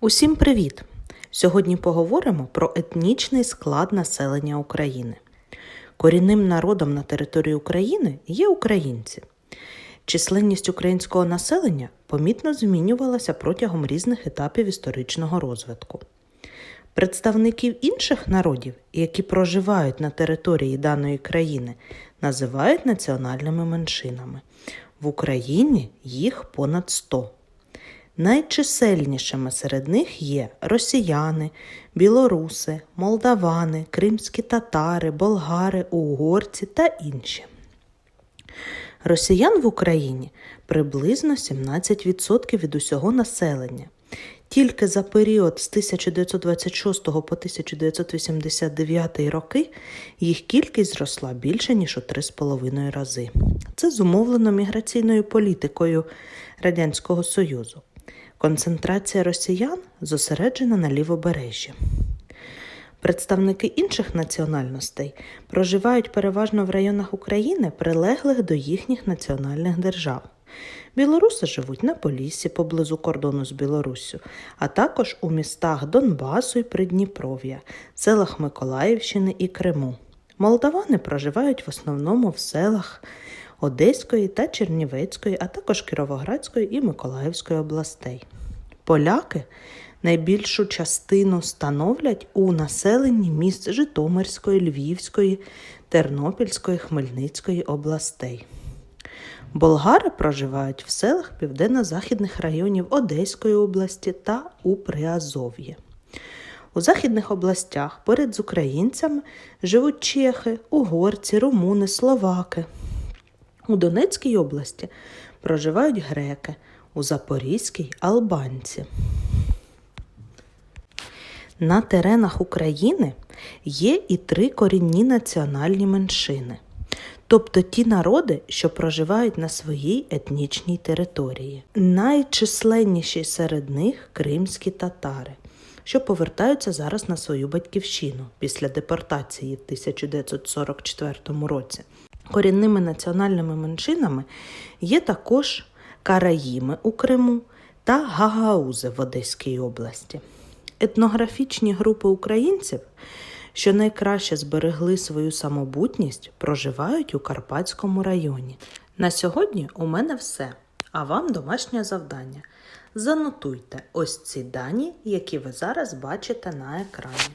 Усім привіт! Сьогодні поговоримо про етнічний склад населення України. Корінним народом на території України є українці. Численність українського населення помітно змінювалася протягом різних етапів історичного розвитку. Представників інших народів, які проживають на території даної країни, називають національними меншинами. В Україні їх понад 100. Найчисельнішими серед них є росіяни, білоруси, молдавани, кримські татари, болгари, угорці та інші. Росіян в Україні приблизно 17% від усього населення. Тільки за період з 1926 по 1989 роки їх кількість зросла більше ніж у 3,5 рази. Це зумовлено міграційною політикою Радянського Союзу. Концентрація росіян зосереджена на лівобережжі. Представники інших національностей проживають переважно в районах України, прилеглих до їхніх національних держав. Білоруси живуть на Поліссі поблизу кордону з Білоруссю, а також у містах Донбасу і Придніпров'я, селах Миколаївщини і Криму. Молдавани проживають в основному в селах Одеської та Чернівецької, а також Кіровоградської і Миколаївської областей. Поляки найбільшу частину становлять у населенні міст Житомирської, Львівської, Тернопільської, Хмельницької областей. Болгари проживають в селах південно-західних районів Одеської області та у Приазов'ї. У західних областях поряд з українцями живуть чехи, угорці, румуни, словаки. У Донецькій області проживають греки, у Запорізькій албанці. На теренах України є і три корінні національні меншини, тобто ті народи, що проживають на своїй етнічній території. Найчисленніші серед них кримські татари, що повертаються зараз на свою батьківщину після депортації в 1944 році. Корінними національними меншинами є також караїми у Криму та гагаузи в Одеській області. Етнографічні групи українців, що найкраще зберегли свою самобутність, проживають у Карпатському районі. На сьогодні у мене все. А вам домашнє завдання. Занотуйте ось ці дані, які ви зараз бачите на екрані.